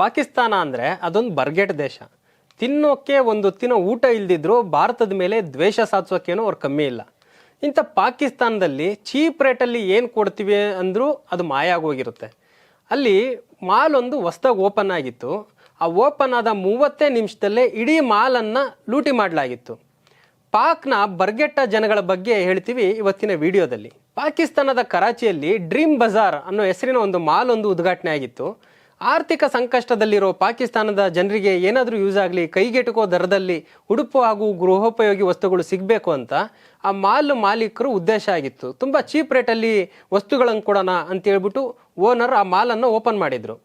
ಪಾಕಿಸ್ತಾನ ಅಂದರೆ ಅದೊಂದು ಬರ್ಗೆಟ್ ದೇಶ. ತಿನ್ನೋಕ್ಕೆ ಒಂದು ಹೊತ್ತಿನ ಊಟ ಇಲ್ದಿದ್ರು ಭಾರತದ ಮೇಲೆ ದ್ವೇಷ ಸಾಧಿಸೋಕ್ಕೇನೋ ಅವ್ರು ಕಮ್ಮಿ ಇಲ್ಲ. ಇಂಥ ಪಾಕಿಸ್ತಾನದಲ್ಲಿ ಚೀಪ್ ರೇಟಲ್ಲಿ ಏನು ಕೊಡ್ತೀವಿ ಅಂದರೂ ಅದು ಮಾಯ ಆಗೋಗಿರುತ್ತೆ. ಅಲ್ಲಿ ಮಾಲ್ ಒಂದು ಹೊಸ್ದಾಗಿ ಓಪನ್ ಆಗಿತ್ತು. ಆ ಓಪನ್ ಆದ ಮೂವತ್ತೇ ನಿಮಿಷದಲ್ಲೇ ಇಡೀ ಮಾಲನ್ನು ಲೂಟಿ ಮಾಡಲಾಗಿತ್ತು. ಪಾಕ್ನ ಬರ್ಗೆಟ್ಟ ಜನಗಳ ಬಗ್ಗೆ ಹೇಳ್ತೀವಿ ಇವತ್ತಿನ ವಿಡಿಯೋದಲ್ಲಿ. ಪಾಕಿಸ್ತಾನದ ಕರಾಚಿಯಲ್ಲಿ ಡ್ರೀಮ್ ಬಜಾರ್ ಅನ್ನೋ ಹೆಸರಿನ ಒಂದು ಮಾಲ್ ಒಂದು ಉದ್ಘಾಟನೆ ಆಗಿತ್ತು. ಆರ್ಥಿಕ ಸಂಕಷ್ಟದಲ್ಲಿರೋ ಪಾಕಿಸ್ತಾನದ ಜನರಿಗೆ ಏನಾದರೂ ಯೂಸ್ ಆಗಲಿ ಕೈಗೆಟುಕೋ ದರದಲ್ಲಿ ಉಡುಪು ಹಾಗೂ ಗೃಹೋಪಯೋಗಿ ವಸ್ತುಗಳು ಸಿಗಬೇಕು ಅಂತ ಆ ಮಾಲ್ ಮಾಲೀಕರು ಉದ್ದೇಶ ಆಗಿತ್ತು. ತುಂಬ ಚೀಪ್ ರೇಟಲ್ಲಿ ವಸ್ತುಗಳನ್ನು ಕೊಡೋಣ ಅಂತ ಹೇಳ್ಬಿಟ್ಟು ಓನರ್ ಆ ಮಾಲನ್ನು ಓಪನ್ ಮಾಡಿದರು.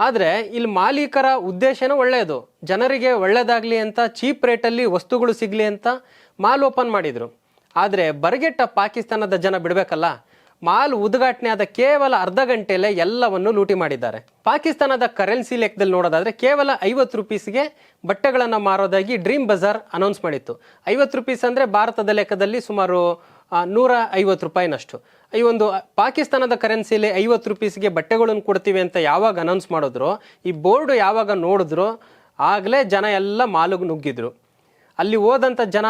ಆದರೆ ಇಲ್ಲಿ ಮಾಲೀಕರ ಉದ್ದೇಶನೂ ಒಳ್ಳೆಯದು. ಜನರಿಗೆ ಒಳ್ಳೆಯದಾಗಲಿ ಅಂತ, ಚೀಪ್ ರೇಟಲ್ಲಿ ವಸ್ತುಗಳು ಸಿಗಲಿ ಅಂತ ಮಾಲ್ ಓಪನ್ ಮಾಡಿದರು. ಆದರೆ ಬರಗೆಟ್ಟ ಪಾಕಿಸ್ತಾನದ ಜನ ಬಿಡಬೇಕಲ್ಲ? ಮಾಲ್ ಉದ್ಘಾಟನೆ ಆದ ಕೇವಲ ಅರ್ಧ ಗಂಟೆಯಲ್ಲೇ ಎಲ್ಲವನ್ನು ಲೂಟಿ ಮಾಡಿದ್ದಾರೆ. ಪಾಕಿಸ್ತಾನದ ಕರೆನ್ಸಿ ಲೆಕ್ಕದಲ್ಲಿ ನೋಡೋದಾದ್ರೆ ಕೇವಲ ಐವತ್ತು ರುಪೀಸ್ಗೆ ಬಟ್ಟೆಗಳನ್ನು ಮಾರೋದಾಗಿ ಡ್ರೀಮ್ ಬಜಾರ್ ಅನೌನ್ಸ್ ಮಾಡಿತ್ತು. ಐವತ್ತು ರುಪೀಸ್ ಅಂದರೆ ಭಾರತದ ಲೆಕ್ಕದಲ್ಲಿ ಸುಮಾರು ನೂರ ಐವತ್ತು ರೂಪಾಯಿನಷ್ಟು. ಈ ಒಂದು ಪಾಕಿಸ್ತಾನದ ಕರೆನ್ಸಿಲಿ ಐವತ್ತು ರುಪೀಸ್ಗೆ ಬಟ್ಟೆಗಳನ್ನು ಕೊಡ್ತೀವಿ ಅಂತ ಯಾವಾಗ ಅನೌನ್ಸ್ ಮಾಡಿದ್ರು, ಈ ಬೋರ್ಡು ಯಾವಾಗ ನೋಡಿದ್ರು ಆಗಲೇ ಜನ ಎಲ್ಲ ಮಾಲಿಗೆ ನುಗ್ಗಿದ್ರು. ಅಲ್ಲಿ ಹೋದಂಥ ಜನ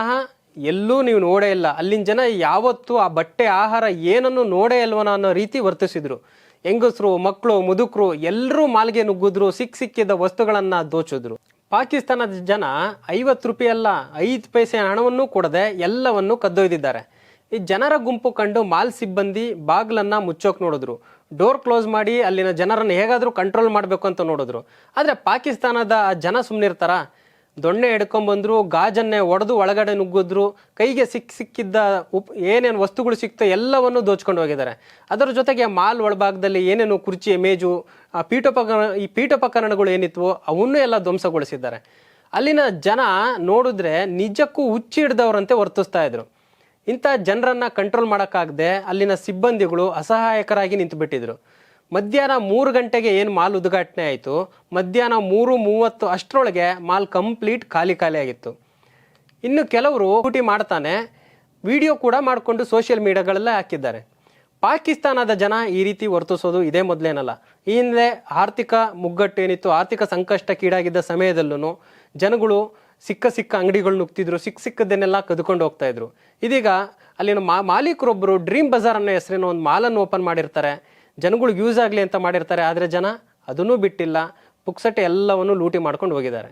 ಎಲ್ಲೂ ನೀವು ನೋಡೇ ಇಲ್ಲ. ಅಲ್ಲಿನ ಜನ ಯಾವತ್ತೂ ಆ ಬಟ್ಟೆ, ಆಹಾರ ಏನನ್ನು ನೋಡೇ ಇಲ್ವನ ಅನ್ನೋ ರೀತಿ ವರ್ತಿಸಿದ್ರು. ಹೆಂಗಸರು, ಮಕ್ಕಳು, ಮುದುಕರು ಎಲ್ಲರೂ ಮಾಲ್ಗೆ ನುಗ್ಗಿದ್ರು, ಸಿಕ್ಕ ಸಿಕ್ಕಿದ್ದ ವಸ್ತುಗಳನ್ನು ದೋಚಿದ್ರು. ಪಾಕಿಸ್ತಾನದ ಜನ ಐವತ್ತು ರೂಪಾಯಿ ಅಲ್ಲ ಐದು ಪೈಸೆ ಹಣವನ್ನು ಕೊಡದೆ ಎಲ್ಲವನ್ನು ಕದ್ದೊಯ್ದಿದ್ದಾರೆ. ಈ ಜನರ ಗುಂಪು ಕಂಡು ಮಾಲ್ ಸಿಬ್ಬಂದಿ ಬಾಗ್ಲನ್ನು ಮುಚ್ಚೋಕೆ ನೋಡಿದ್ರು. ಡೋರ್ ಕ್ಲೋಸ್ ಮಾಡಿ ಅಲ್ಲಿನ ಜನರನ್ನು ಹೇಗಾದರೂ ಕಂಟ್ರೋಲ್ ಮಾಡಬೇಕು ಅಂತ ನೋಡಿದ್ರು. ಆದರೆ ಪಾಕಿಸ್ತಾನದ ಜನ ಸುಮ್ಮನಿರ್ತಾರ ದೊಣ್ಣೆ ಎಡ್ಕೊಂಬಂದ್ರು ಗಾಜನ್ನೇ ಒಡೆದು ಒಳಗಡೆ ನುಗ್ಗಿದ್ರು, ಕೈಗೆ ಸಿಕ್ ಸಿಕ್ಕಿದ್ದ ಉಪ್ ಏನೇನು ವಸ್ತುಗಳು ಸಿಕ್ತೋ ಎಲ್ಲವನ್ನು ದೋಚ್ಕೊಂಡು ಹೋಗಿದ್ದಾರೆ. ಅದರ ಜೊತೆಗೆ ಮಾಲ್ ಒಳಭಾಗದಲ್ಲಿ ಏನೇನು ಕುರ್ಚಿ ಮೇಜು ಆ ಪೀಠೋಪಕರಣ ಈ ಪೀಠೋಪಕರಣಗಳು ಏನಿತ್ತು ಅವನ್ನೂ ಎಲ್ಲ ಧ್ವಂಸಗೊಳಿಸಿದ್ದಾರೆ. ಅಲ್ಲಿನ ಜನ ನೋಡಿದ್ರೆ ನಿಜಕ್ಕೂ ಹುಚ್ಚಿ ಹಿಡ್ದವ್ರಂತೆ ವರ್ತಿಸ್ತಾ ಇದ್ರು. ಇಂಥ ಜನರನ್ನು ಕಂಟ್ರೋಲ್ ಮಾಡೋಕ್ಕಾಗದೆ ಅಲ್ಲಿನ ಸಿಬ್ಬಂದಿಗಳು ಅಸಹಾಯಕರಾಗಿ ನಿಂತುಬಿಟ್ಟಿದ್ರು. ಮಧ್ಯಾಹ್ನ ಮೂರು ಗಂಟೆಗೆ ಏನು ಮಾಲ್ ಉದ್ಘಾಟನೆ ಆಯಿತು? ಮಧ್ಯಾಹ್ನ ಮೂರು ಮೂವತ್ತು ಅಷ್ಟರೊಳಗೆ ಮಾಲ್ ಕಂಪ್ಲೀಟ್ ಖಾಲಿ ಖಾಲಿ ಆಗಿತ್ತು. ಇನ್ನು ಕೆಲವರು ಊಟಿ ಮಾಡ್ತಾನೆ. ವಿಡಿಯೋ ಕೂಡ ಮಾಡಿಕೊಂಡು ಸೋಷಿಯಲ್ ಮೀಡಿಯಾಗಳಲ್ಲೇ ಹಾಕಿದ್ದಾರೆ. ಪಾಕಿಸ್ತಾನದ ಜನ ಈ ರೀತಿ ವರ್ತಿಸೋದು ಇದೇ ಮೊದಲೇನಲ್ಲ. ಈ ಹಿಂದೆ ಆರ್ಥಿಕ ಮುಗ್ಗಟ್ಟು ಏನಿತ್ತು, ಆರ್ಥಿಕ ಸಂಕಷ್ಟಕ್ಕೀಡಾಗಿದ್ದ ಸಮಯದಲ್ಲೂ ಜನಗಳು ಸಿಕ್ಕ ಸಿಕ್ಕ ಅಂಗಡಿಗಳು ನುಗ್ತಿದ್ರು, ಸಿಕ್ಕ ಸಿಕ್ಕದನ್ನೆಲ್ಲ ಕದ್ಕೊಂಡು ಹೋಗ್ತಾ ಇದ್ರು. ಇದೀಗ ಅಲ್ಲಿನ ಮಾ ಮಾಲೀಕರೊಬ್ಬರು ಡ್ರೀಮ್ ಬಜಾರ್ ಅನ್ನೋ ಹೆಸರಿನ ಒಂದು ಮಾಲನ್ನು ಓಪನ್ ಮಾಡಿರ್ತಾರೆ. ಜನಗಳಿಗೆ ಯೂಸ್ ಆಗಲಿ ಅಂತ ಮಾಡಿರ್ತಾರೆ ಆದರೆ ಜನ ಅದನ್ನೂ ಬಿಟ್ಟಿಲ್ಲ. ಪುಕ್ಸಟ್ಟೆ ಎಲ್ಲವನ್ನು ಲೂಟಿ ಮಾಡ್ಕೊಂಡು ಹೋಗಿದ್ದಾರೆ.